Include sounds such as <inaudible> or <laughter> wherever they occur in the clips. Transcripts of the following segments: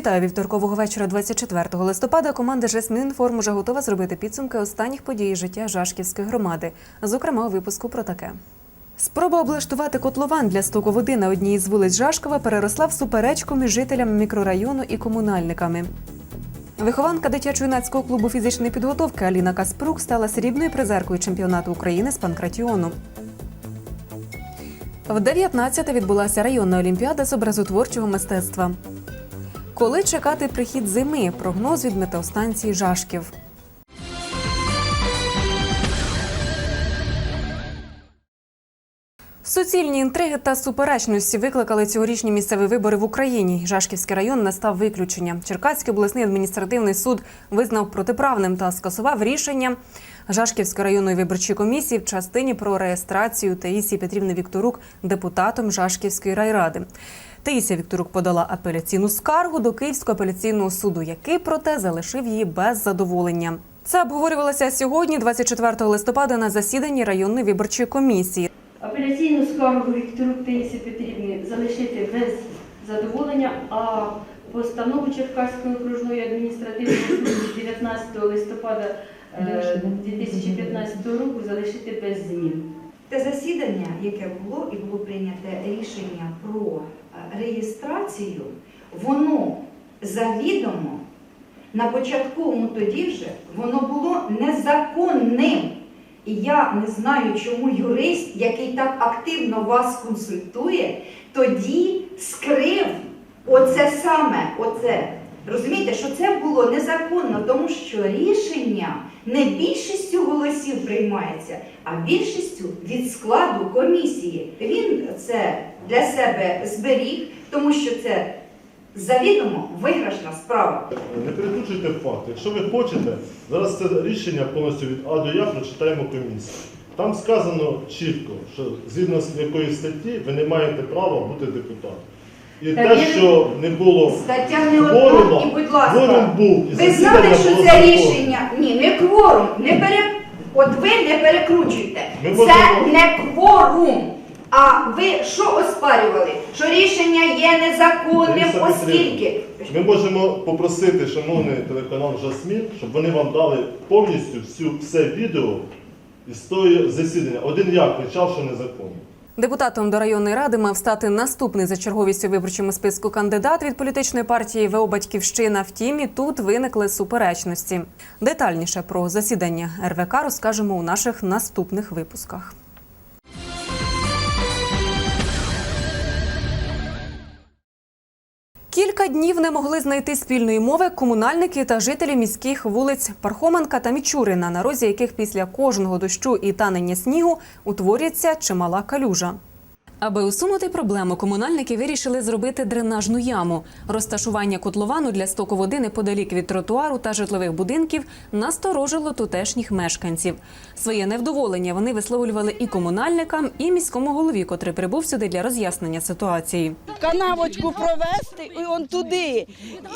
Вітаю вівторкового вечора 24 листопада. Команда «Жасмінінформ» уже готова зробити підсумки останніх подій життя Жашківської громади. Зокрема, у випуску про таке. Спроба облаштувати котлован для стоку води на одній із вулиць Жашкова переросла в суперечку між жителями мікрорайону і комунальниками. Вихованка дитячо-юнацького клубу фізичної підготовки Аліна Каспрук стала срібною призеркою чемпіонату України з панкратіону. В 19-те відбулася районна олімпіада з образотворчого мистецтва. Коли чекати прихід зими? Прогноз від метеостанції Жашків. Суцільні інтриги та суперечності викликали цьогорічні місцеві вибори в Україні. Жашківський район не став виключенням. Черкаський обласний адміністративний суд визнав протиправним та скасував рішення Жашківської районної виборчої комісії в частині про реєстрацію Таїсії Петрівни Вікторук депутатом Жашківської райради. Таїсія Вікторук подала апеляційну скаргу до Київського апеляційного суду, який проте залишив її без задоволення. Це обговорювалося сьогодні, 24 листопада, на засіданні районної виборчої комісії. Апеляційну скаргу Віктору Таїсі Петрівні залишити без задоволення, а постанову Черкаської окружної адміністративної суду 19 листопада е, 2015 року залишити без змін. Те засідання, яке було і було прийняте рішення про е, реєстрацію, воно завідомо на початковому тоді вже воно було незаконним. І я не знаю, чому юрист, який так активно вас консультує, тоді скрив оце саме, оце. Розумієте, що це було незаконно, тому що рішення не більшістю голосів приймається, а більшістю від складу комісії. Він це для себе зберіг, тому що це завідомо виграшна справа. Не перекручуйте факти. Якщо ви хочете, зараз це рішення повністю від А до Я прочитаємо комісію. Там сказано чітко, що згідно з якої статті ви не маєте права бути депутатом. І Та те, він- що не було Стаття не одна, і будь ласка. кворум був, і Ви засідання знали, що було це рішення? Ні, не кворум, не пере... От ви не перекручуйте. Ми Це можемо- не кворум. А ви що оспарювали? Що рішення є незаконним, Лариса оскільки. Ми можемо попросити, шановний телеканал Жасмін, щоб вони вам дали повністю всю, все відео із того засідання. Один я кричав, що незаконно. Депутатом до районної ради мав стати наступний за черговістю виборчому списку кандидат від політичної партії ВО Батьківщина. Втім, і тут виникли суперечності. Детальніше про засідання РВК розкажемо у наших наступних випусках. Кілька днів не могли знайти спільної мови комунальники та жителі міських вулиць Пархоменка та Мічурина, на розі яких після кожного дощу і танення снігу утворюється чимала калюжа. Аби усунути проблему, комунальники вирішили зробити дренажну яму. Розташування котловану для стоку води неподалік від тротуару та житлових будинків насторожило тутешніх мешканців. Своє невдоволення вони висловлювали і комунальникам, і міському голові, котрий прибув сюди для роз'яснення ситуації. канавочку провести і он туди,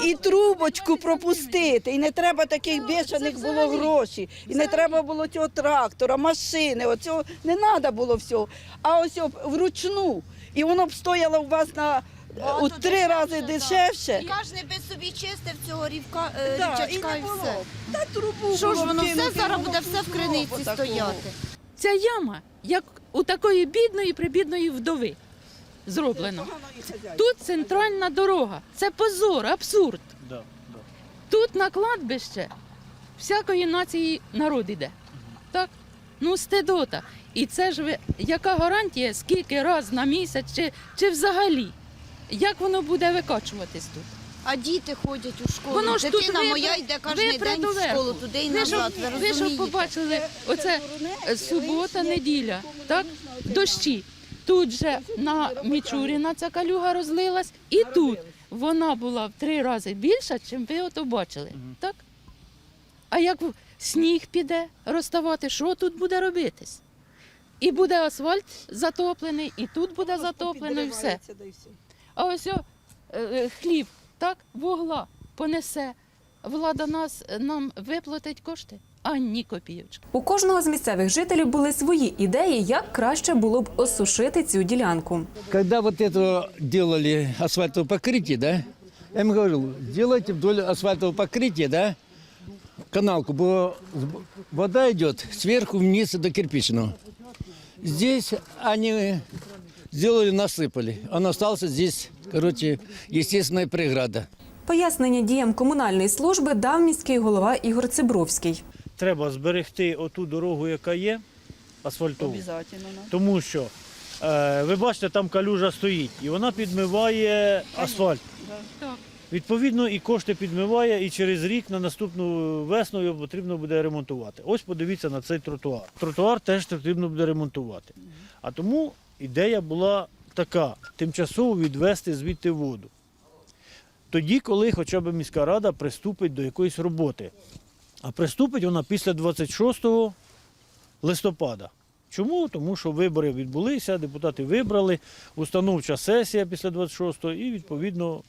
і трубочку пропустити. І не треба таких бешених було грошей, і не треба було цього трактора, машини. Оцього не треба було всього. А ось об- вручну. І воно б стояло у вас на у три рази дешевше. І Кожен би собі чистив цього рівка, е, Да, і не було. все. Та трубу Що ж було воно кинути, все зараз воно буде все в було криниці стояти. Ця яма, як у такої бідної прибідної вдови зроблено. Тут центральна дорога. Це позор, абсурд. Тут на кладбище всякої нації народ іде. Так? Ну, стидота. І це ж ви, яка гарантія, скільки раз на місяць, чи, чи взагалі? Як воно буде викачуватись тут? А діти ходять у школу. Воно ж тут Дитина випри- моя йде кожен день в школу, туди і назад. Ви ви ж побачили, оце е, субота, неділя, так? Дощі. Тут же на Мічуріна ця калюга розлилась, і тут вона була в три рази більша, чим ви ото бачили. Так? А як сніг піде розставати, що тут буде робитись? І буде асфальт затоплений, і тут буде затоплено, і все. А ось о, е, е, хліб, так, вугла понесе. Влада нас нам виплатить кошти, а ні копійочки. У кожного з місцевих жителів були свої ідеї, як краще було б осушити цю ділянку. Когда вот это делали асфальтовое покрытие, да, Я им говорил, сделайте вдоль асфальтового покрытия, да, каналку, бо вода идет сверху вниз до кирпичного. Здесь они сделали, насыпали. Он остался здесь, короче, естественная преграда. Пояснення діям комунальної служби дав міський голова Ігор Цибровський. треба зберегти оту дорогу, яка є, асфальтову. Тому що е, ви бачите, там калюжа стоїть, і вона підмиває асфальт. Так. Відповідно, і кошти підмиває, і через рік на наступну весну його потрібно буде ремонтувати. Ось подивіться на цей тротуар. Тротуар теж потрібно буде ремонтувати. А тому ідея була така: тимчасово відвести звідти воду. Тоді, коли хоча б міська рада приступить до якоїсь роботи. А приступить вона після 26 листопада. Чому? Тому що вибори відбулися, депутати вибрали, установча сесія після 26-го і відповідно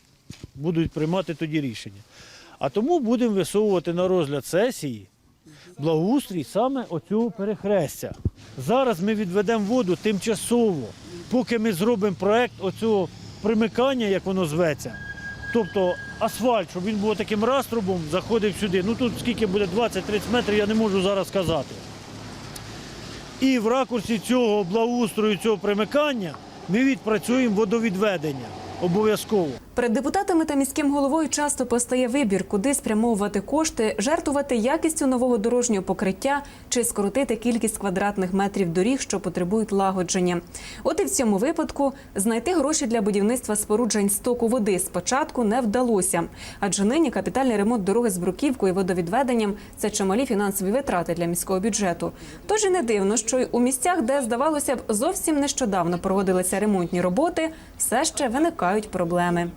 будуть приймати тоді рішення. А тому будемо висовувати на розгляд сесії благоустрій саме оцього перехрестя. Зараз ми відведемо воду тимчасово, поки ми зробимо проект оцього примикання, як воно зветься. Тобто асфальт, щоб він був таким раструбом, заходив сюди. Ну тут скільки буде 20-30 метрів, я не можу зараз сказати. І в ракурсі цього благоустрою, цього примикання ми відпрацюємо водовідведення обов'язково. Перед депутатами та міським головою часто постає вибір, куди спрямовувати кошти, жертвувати якістю нового дорожнього покриття чи скоротити кількість квадратних метрів доріг, що потребують лагодження. От і в цьому випадку знайти гроші для будівництва споруджень стоку води спочатку не вдалося, адже нині капітальний ремонт дороги з бруківкою і водовідведенням це чималі фінансові витрати для міського бюджету. Тож і не дивно, що й у місцях, де здавалося б зовсім нещодавно проводилися ремонтні роботи, все ще виникають проблеми.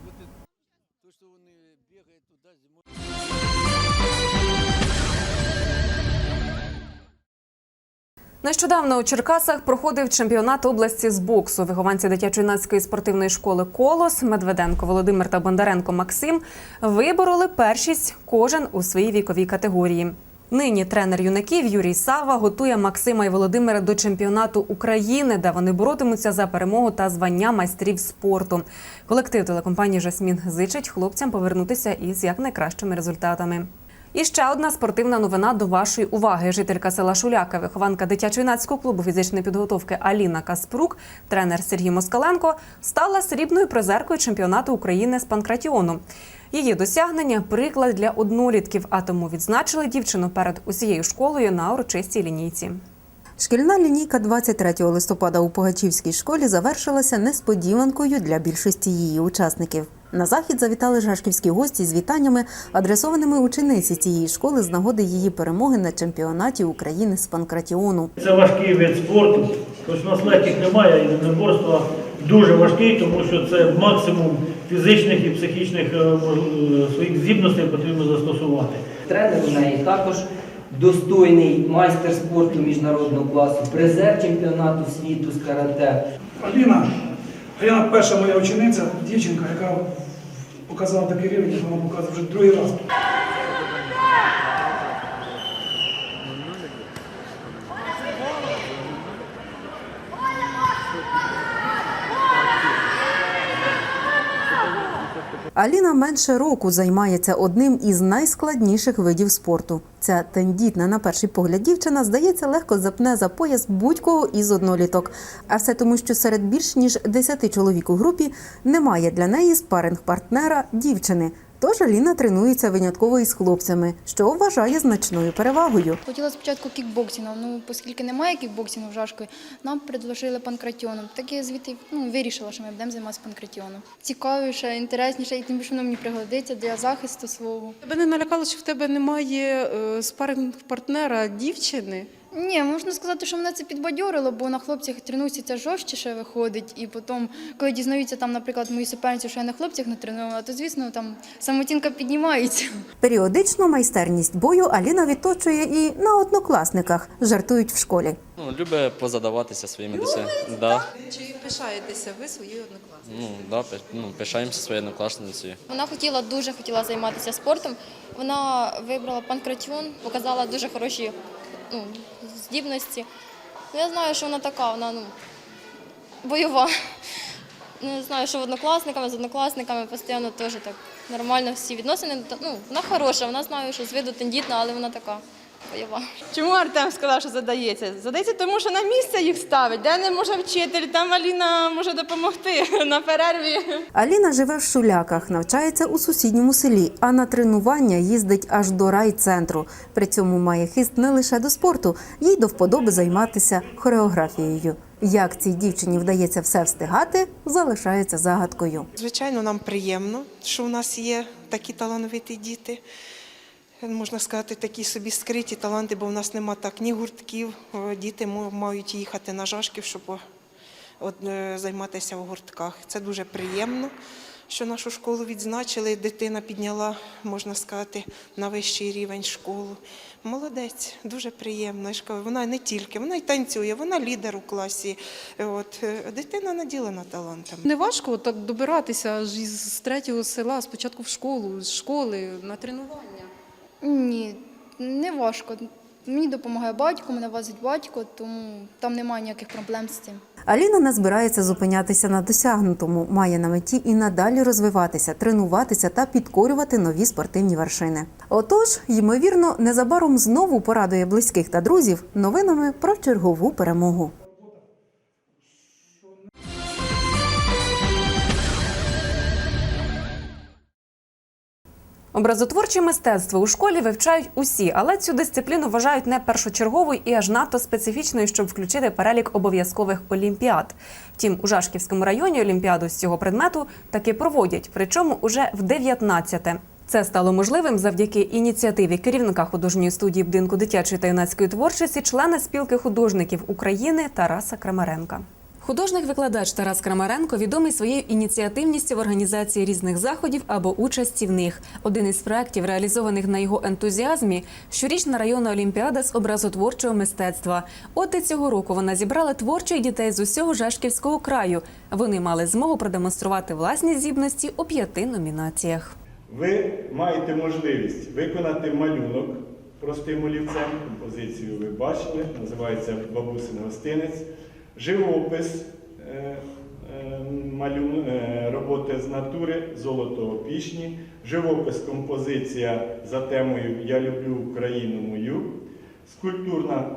Нещодавно у Черкасах проходив чемпіонат області з боксу. Вихованці дитячо-юнацької спортивної школи Колос Медведенко Володимир та Бондаренко Максим вибороли першість кожен у своїй віковій категорії. Нині тренер юнаків Юрій Сава готує Максима і Володимира до чемпіонату України, де вони боротимуться за перемогу та звання майстрів спорту. Колектив телекомпанії Жасмін зичить хлопцям повернутися із якнайкращими результатами. І ще одна спортивна новина до вашої уваги. Жителька села Шуляка, вихованка дитячо-юнацького клубу фізичної підготовки Аліна Каспрук, тренер Сергій Москаленко, стала срібною призеркою чемпіонату України з панкратіону. Її досягнення приклад для однолітків, а тому відзначили дівчину перед усією школою на урочистій лінійці. Шкільна лінійка 23 листопада у Погачівській школі завершилася несподіванкою для більшості її учасників. На захід завітали жашківські гості з вітаннями, адресованими учениці цієї школи з нагоди її перемоги на чемпіонаті України з панкратіону. Це важкий вид спорту. Ось у нас легких немає, і единоборство дуже важкий, тому що це максимум фізичних і психічних е, е, своїх здібностей потрібно застосувати. Тренер у неї також достойний майстер спорту міжнародного класу, призер чемпіонату світу з карате. Аліна, Аліна перша моя учениця, дівчинка, яка показала такий рівень, як вона показує вже другий раз. Аліна менше року займається одним із найскладніших видів спорту. Ця тендітна на перший погляд дівчина, здається, легко запне за пояс будь-кого із одноліток. А все тому, що серед більш ніж 10 чоловік у групі немає для неї спаринг-партнера дівчини. Тож Аліна тренується винятково із хлопцями, що вважає значною перевагою. Хотіла спочатку кікбоксингу, ну оскільки немає кікбоксингу в Жашкові, нам предложили панкратіоном. Так я звідти ну, вирішила, що ми будемо займатися панкратіоном. Цікавіше, інтересніше, і тим більше воно мені пригодиться для захисту свого. Тебе не налякало, що в тебе немає е, спаринг-партнера дівчини? Ні, можна сказати, що мене це підбадьорило, бо на хлопцях тренуюся це жорстче виходить. І потім, коли дізнаються там, наприклад, мої суперниці, що я на хлопцях не тренувала, то звісно там самооцінка піднімається. Періодично майстерність бою Аліна відточує і на однокласниках, жартують в школі. Ну, любить позадаватися своїми досягненнями. Да. Чи пишаєтеся ви своєю однокласницею? Ну, да, пи- ну, пишаємося своєю однокласницею. Вона хотіла дуже хотіла займатися спортом. Вона вибрала панкратіон, показала дуже хороші ну, здібності. Ну, Я знаю, що вона така, вона ну, бойова. Не знаю, що в однокласниками, з однокласниками постійно теж так нормально всі відносини. Ну, вона хороша, вона знає, що з виду тендітна, але вона така бойова. Чому Артем сказав, що задається? Задається, тому що на місце їх ставить. Де не може вчитель, там Аліна може допомогти <laughs> на перерві. Аліна живе в Шуляках, навчається у сусідньому селі, а на тренування їздить аж до райцентру. При цьому має хист не лише до спорту, їй до вподоби займатися хореографією. Як цій дівчині вдається все встигати, залишається загадкою. Звичайно, нам приємно, що у нас є такі талановиті діти. Можна сказати, такі собі скриті таланти, бо в нас нема так ні гуртків. Діти мають їхати на жашків, щоб е, займатися в гуртках. Це дуже приємно, що нашу школу відзначили. Дитина підняла, можна сказати, на вищий рівень школу. Молодець, дуже приємно. Вона не тільки, вона й танцює, вона лідер у класі. От, е, дитина наділена талантами. Не важко так добиратися аж із третього села, спочатку в школу, з школи на тренування. Ні, не важко. Мені допомагає батько, мене возить батько, тому там немає ніяких проблем з цим. Аліна не збирається зупинятися на досягнутому, має на меті і надалі розвиватися, тренуватися та підкорювати нові спортивні вершини. Отож, ймовірно, незабаром знову порадує близьких та друзів новинами про чергову перемогу. Образотворче мистецтво у школі вивчають усі, але цю дисципліну вважають не першочерговою і аж надто специфічною, щоб включити перелік обов'язкових олімпіад. Втім, у Жашківському районі олімпіаду з цього предмету таки проводять, причому уже в 19-те. Це стало можливим завдяки ініціативі керівника художньої студії будинку дитячої та юнацької творчості, члена спілки художників України Тараса Крамаренка. Художник-викладач Тарас Крамаренко відомий своєю ініціативністю в організації різних заходів або участі в них. Один із проєктів, реалізованих на його ентузіазмі, щорічна районна олімпіада з образотворчого мистецтва. От і цього року вона зібрала творчих дітей з усього Жашківського краю. Вони мали змогу продемонструвати власні здібності у п'яти номінаціях. Ви маєте можливість виконати малюнок простим олівцем. Композицію ви бачили, називається Бабусин гостинець, живопис, е, е, е, роботи з натури, золото опішні, живопис, композиція за темою Я люблю Україну мою, скульптурна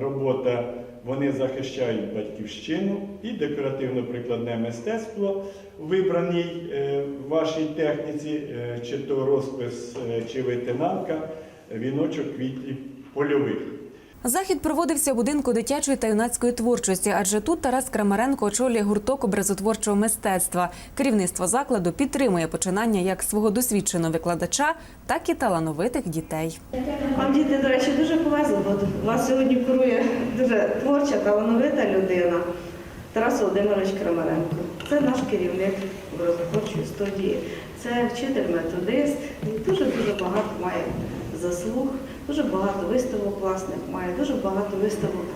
робота Вони захищають батьківщину і декоративно-прикладне мистецтво в вибраній е, вашій техніці, чи то розпис, чи витинанка, віночок квітів польових. Захід проводився у будинку дитячої та юнацької творчості, адже тут Тарас Крамаренко очолює гурток образотворчого мистецтва. Керівництво закладу підтримує починання як свого досвідченого викладача, так і талановитих дітей. Вам діти, до речі, дуже повезло, бо вас сьогодні керує дуже творча, талановита людина Тарас Володимирович Крамаренко. Це наш керівник образотворчої студії, це вчитель-методист і дуже-дуже багато має заслуг, дуже багато виставок власних має, дуже багато виставок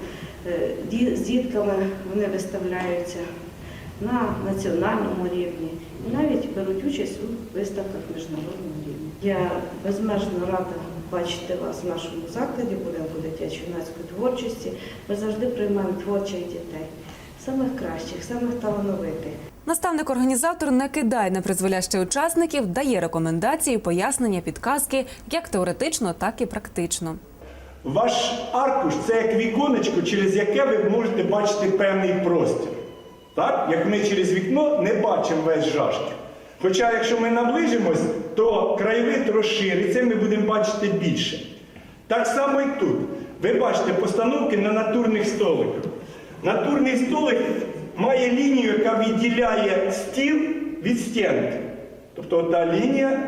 е, з дітками вони виставляються на національному рівні і навіть беруть участь у виставках міжнародного рівня. Я безмежно рада бачити вас в нашому закладі, будинку дитячої юнацької творчості. Ми завжди приймаємо творчих дітей, самих кращих, самих талановитих. Наставник-організатор не кидає непризволяще учасників, дає рекомендації, пояснення, підказки як теоретично, так і практично. Ваш аркуш це як віконечко, через яке ви можете бачити певний простір. Так? Як ми через вікно не бачимо весь жашків. Хоча, якщо ми наближимось, то краєвид розшириться, ми будемо бачити більше. Так само і тут. Ви бачите постановки на натурних столиках. Натурний столик має лінію, яка відділяє стіл від стінки. Тобто та лінія,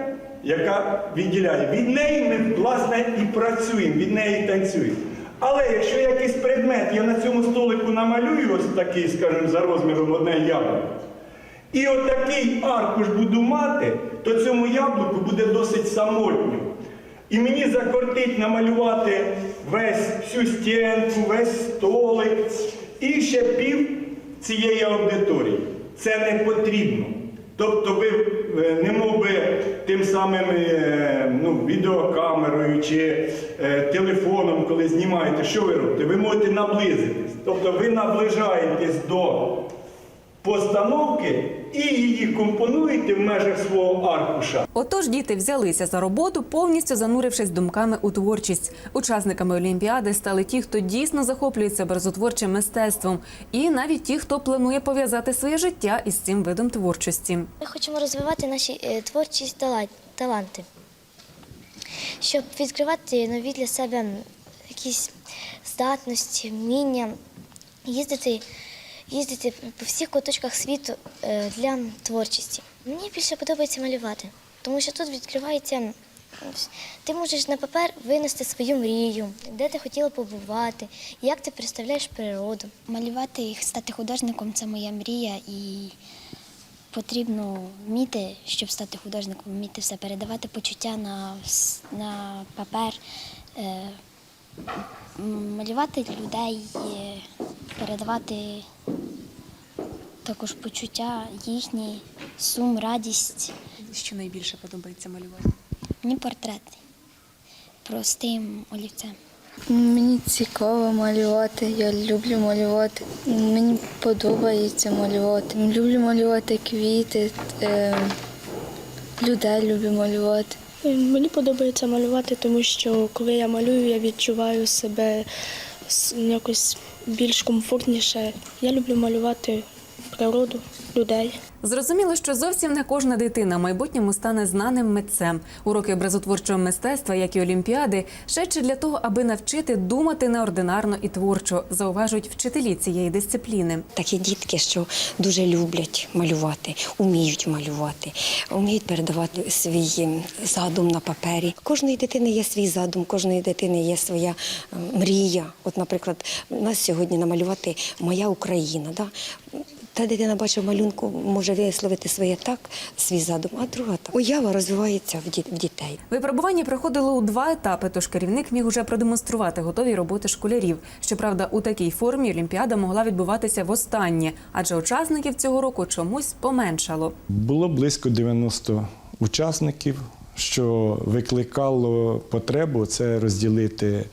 яка відділяє. Від неї ми, власне, і працюємо, від неї танцюємо. Але якщо якийсь предмет я на цьому столику намалюю, ось такий, скажімо, за розміром одне яблуко, і отакий аркуш буду мати, то цьому яблуку буде досить самотньо. І мені закортить намалювати весь всю стінку, весь столик і ще пів цієї аудиторії. Це не потрібно. Тобто ви е, не мов би тим самим е, ну, відеокамерою чи е, телефоном, коли знімаєте, що ви робите? Ви можете наблизитись. Тобто ви наближаєтесь до постановки і її компонуєте в межах свого аркуша. Отож, діти взялися за роботу, повністю занурившись думками у творчість. Учасниками Олімпіади стали ті, хто дійсно захоплюється образотворчим мистецтвом, і навіть ті, хто планує пов'язати своє життя із цим видом творчості. Ми хочемо розвивати наші е, творчі таланти, щоб відкривати нові для себе якісь здатності, вміння, їздити, їздити по всіх куточках світу е, для творчості. Мені більше подобається малювати, тому що тут відкривається. Ти можеш на папер винести свою мрію, де ти хотіла побувати, як ти представляєш природу. Малювати і стати художником це моя мрія і потрібно вміти, щоб стати художником, вміти все передавати почуття на, на папер, е, малювати людей, е, передавати також почуття їхні, сум, радість. Що найбільше подобається малювати? Мені портрети простим олівцем. Мені цікаво малювати, я люблю малювати. Мені подобається малювати. Люблю малювати квіти, е, людей люблю малювати. Мені подобається малювати, тому що коли я малюю, я відчуваю себе якось більш комфортніше. Я люблю малювати природу, людей. Зрозуміло, що зовсім не кожна дитина в майбутньому стане знаним митцем. Уроки образотворчого мистецтва, як і олімпіади, ще чи для того, аби навчити думати неординарно і творчо, зауважують вчителі цієї дисципліни. Такі дітки, що дуже люблять малювати, вміють малювати, вміють передавати свій ем, задум на папері. Кожної дитини є свій задум, кожної дитини є своя ем, мрія. От, наприклад, у нас сьогодні намалювати Моя Україна. Да? Та дитина бачить малюнку, може висловити своє так, свій задум, а друга так. Уява розвивається в діт- в дітей. Випробування проходило у два етапи, тож керівник міг уже продемонструвати готові роботи школярів. Щоправда, у такій формі Олімпіада могла відбуватися востаннє, адже учасників цього року чомусь поменшало. Було близько 90 учасників, що викликало потребу це розділити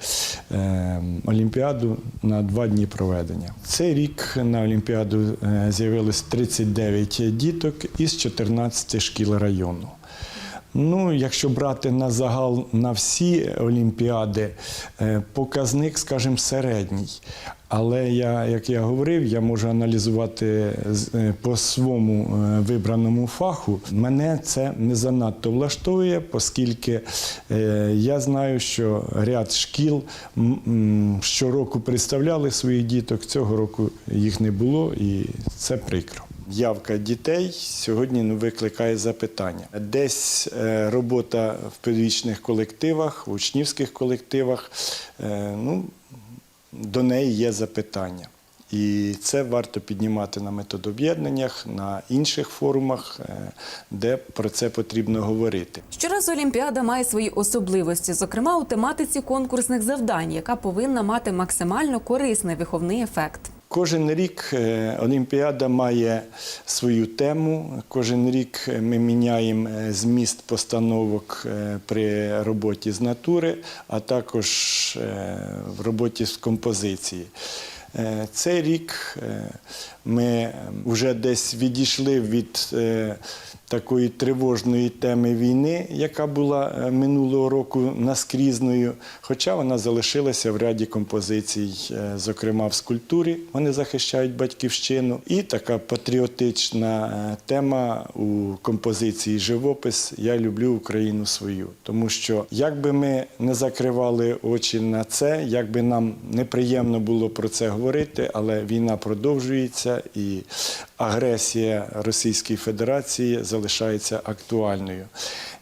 Олімпіаду на два дні проведення. Цей рік на Олімпіаду е, з'явилось 39 діток із 14 шкіл району. Ну, якщо брати на загал на всі олімпіади, е, показник, скажімо, середній. Але я, як я говорив, я можу аналізувати е, по своєму е, вибраному фаху. Мене це не занадто влаштовує, оскільки е, я знаю, що ряд шкіл щороку представляли своїх діток, цього року їх не було, і це прикро. Явка дітей сьогодні ну, викликає запитання. Десь робота в педагогічних колективах, в учнівських колективах, ну, до неї є запитання. І це варто піднімати на методоб'єднаннях, на інших форумах, е, де про це потрібно говорити. Щоразу Олімпіада має свої особливості, зокрема у тематиці конкурсних завдань, яка повинна мати максимально корисний виховний ефект. Кожен рік е, Олімпіада має свою тему. Кожен рік ми міняємо е, зміст постановок е, при роботі з натури, а також е, в роботі з композиції. Е, Цей рік е, ми вже десь відійшли від е, такої тривожної теми війни, яка була е, минулого року наскрізною, хоча вона залишилася в ряді композицій, е, зокрема в скульптурі. Вони захищають батьківщину. І така патріотична е, тема у композиції Живопис Я люблю Україну свою. Тому що як би ми не закривали очі на це, як би нам неприємно було про це говорити, але війна продовжується і агресія Російської Федерації залишається актуальною.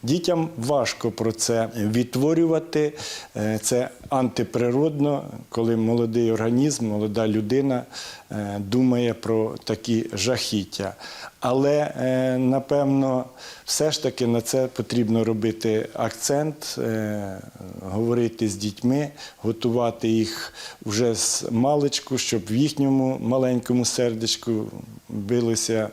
Дітям важко про це відтворювати. Е, Це антиприродно, коли молодий організм, молода людина е, думає про такі жахіття. Але е, напевно, все ж таки на це потрібно робити акцент, говорити з дітьми, готувати їх вже з маличку, щоб в їхньому маленькому сердечку билося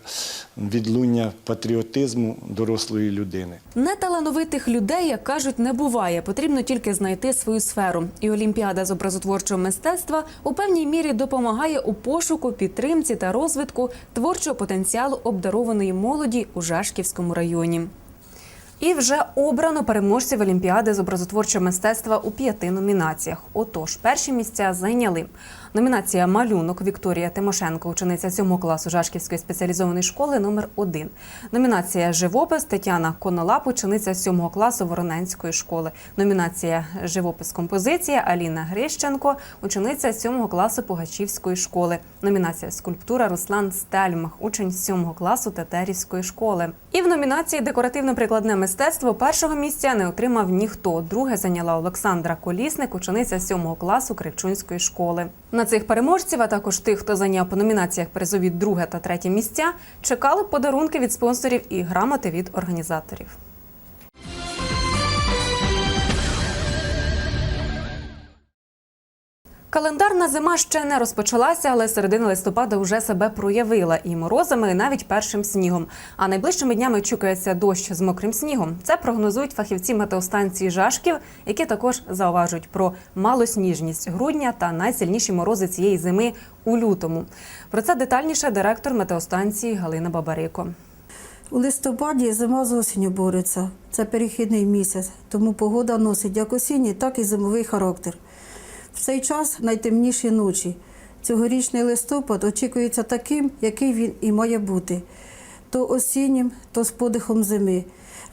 відлуння патріотизму дорослої людини. Неталановитих людей, як кажуть, не буває. Потрібно тільки знайти свою сферу. І Олімпіада з образотворчого мистецтва у певній мірі допомагає у пошуку, підтримці та розвитку творчого потенціалу обдарованої молоді у Жашківському районі. І вже обрано переможців Олімпіади з образотворчого мистецтва у п'яти номінаціях. Отож, перші місця зайняли номінація Малюнок Вікторія Тимошенко, учениця 7 класу Жашківської спеціалізованої школи номер 1 Номінація Живопис Тетяна Конолап, учениця 7 класу Вороненської школи. Номінація Живопис Композиція Аліна Грищенко, учениця 7 класу Пугачівської школи. Номінація Скульптура Руслан Стельмах, учень 7 класу Тетерівської школи. І в номінації Декоративно-прикладне мистецтво першого місця не отримав ніхто. Друге зайняла Олександра Колісник, учениця 7 класу Кривчунської школи. На цих переможців, а також тих, хто зайняв по номінаціях призові друге та третє місця, чекали подарунки від спонсорів і грамоти від організаторів. Календарна зима ще не розпочалася, але середина листопада вже себе проявила і морозами, і навіть першим снігом. А найближчими днями чекається дощ з мокрим снігом. Це прогнозують фахівці метеостанції Жашків, які також зауважують про малосніжність грудня та найсильніші морози цієї зими у лютому. Про це детальніше директор метеостанції Галина Бабарико. У листопаді зима з осінню бореться. Це перехідний місяць, тому погода носить як осінній, так і зимовий характер. Цей час найтемніші ночі. Цьогорічний листопад очікується таким, який він і має бути. То осіннім, то з подихом зими.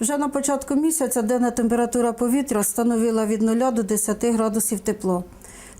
Вже на початку місяця денна температура повітря становила від 0 до 10 градусів тепла.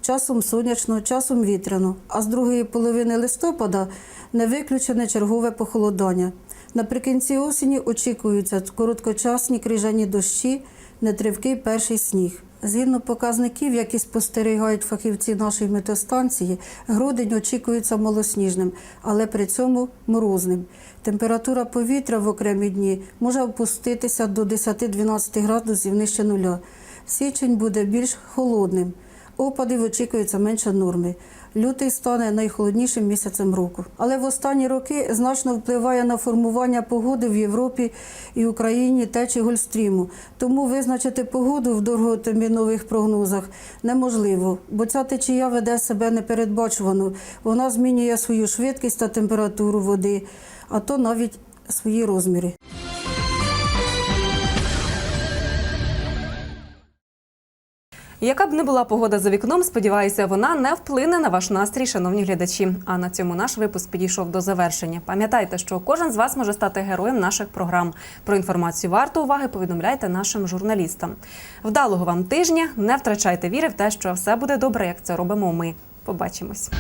Часом сонячно, часом вітряно, а з другої половини листопада не виключене чергове похолодання. Наприкінці осені очікуються короткочасні крижані дощі, нетривкий перший сніг. Згідно показників, які спостерігають фахівці нашої метеостанції, грудень очікується малосніжним, але при цьому морозним. Температура повітря в окремі дні може опуститися до 10-12 градусів нижче нуля. Січень буде більш холодним. Опадів очікується менше норми. Лютий стане найхолоднішим місяцем року. Але в останні роки значно впливає на формування погоди в Європі і Україні течі Гольстріму. Тому визначити погоду в довготермінових прогнозах неможливо, бо ця течія веде себе непередбачувано. Вона змінює свою швидкість та температуру води, а то навіть свої розміри. Яка б не була погода за вікном, сподіваюся, вона не вплине на ваш настрій, шановні глядачі. А на цьому наш випуск підійшов до завершення. Пам'ятайте, що кожен з вас може стати героєм наших програм. Про інформацію варто уваги повідомляйте нашим журналістам. Вдалого вам тижня, не втрачайте віри в те, що все буде добре, як це робимо ми. Побачимось.